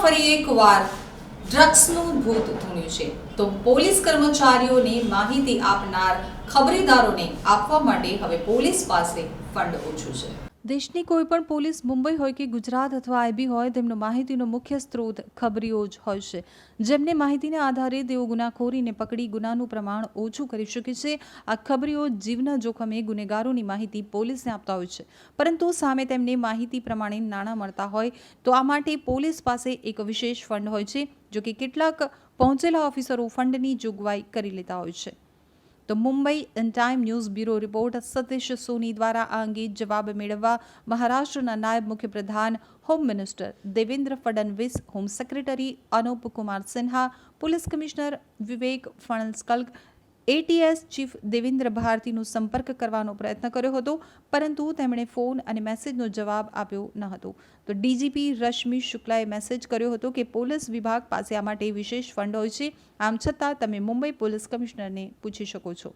ફરી એકવાર ડ્રગ્સનું ભૂત ધૂણ્યું છે. તો પોલીસ કર્મચારીઓને માહિતી આપનાર ખબરેદારોને આપવા માટે હવે પોલીસ પાસે ફંડ ઓછું છે. દેશની કોઈ પણ પોલીસ મુંબઈ હોય કે ગુજરાત અથવા આઈબી હોય, તેમનો માહિતીનો મુખ્ય સ્ત્રોત ખબરીઓ જ હોય છે. જેમને માહિતીના આધારે તેઓ ગુનાખોરીને પકડી ગુનાનું પ્રમાણ ઓછું કરી શકે છે. આ ખબરીઓ જીવના જોખમે ગુનેગારોની માહિતી પોલીસને આપતા હોય છે. પરંતુ સામે તેમને માહિતી પ્રમાણે નાણાં મળતા હોય, તો આ માટે પોલીસ પાસે એક વિશેષ ફંડ હોય છે, જો કે કેટલાક પહોંચેલા ઓફિસરો ફંડની જોગવાઈ કરી લેતા હોય છે. તો Mumbai In Time News Bureau report Satish Soni દ્વારા આ અંગે જવાબ મેળવવા મહારાષ્ટ્રના નાયબ મુખ્યપ્રધાન home minister Devendra Fadnavis home secretary Anup Kumar Sinha police commissioner Vivek ફણસ્કલ્ક ATS chief Devendra ભારતીનો સંપર્ક કરવાનો પ્રયત્ન કર્યો હતો, પરંતુ તેમણે ફોન અને મેસેજનો જવાબ આપ્યો ન હતો. તો ડીજીપી રશ્મિ શુક્લાએ મેસેજ કર્યો હતો કે પોલીસ વિભાગ પાસે આ માટે વિશેષ ફંડ હોય છે. આમ છતાં તમે મુંબઈ પોલીસ કમિશનરને પૂછી શકો છો.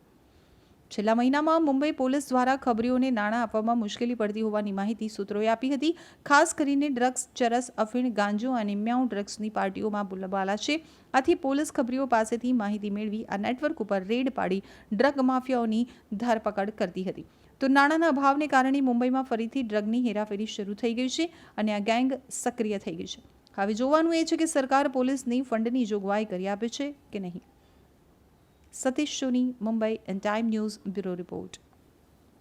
છેલ્લા મહિનામાં મુંબઈ પોલીસ દ્વારા ખબરીઓને નાણાં આપવામાં મુશ્કેલી પડતી હોવાની માહિતી સૂત્રોએ આપી હતી. ખાસ કરીને ડ્રગ્સ ચરસ, અફીણ, ગાંજો અને મ્યાઉ ડ્રગ્સની પાર્ટીઓમાં બોલબાલા છે. આથી પોલીસ ખબરીઓ પાસેથી માહિતી મેળવી આ નેટવર્ક ઉપર રેડ પાડી ડ્રગ માફિયાઓની ધરપકડ કરતી હતી. તો નાણાંના અભાવને કારણે મુંબઈમાં ફરીથી ડ્રગની હેરાફેરી શરૂ થઈ ગઈ છે અને આ ગેંગ સક્રિય થઈ ગઈ છે. હવે જોવાનું એ છે કે સરકાર પોલીસની ફંડની જોગવાઈ કરી આપે છે કે નહીં? Satish Shuni, Mumbai, and Time News Bureau Report.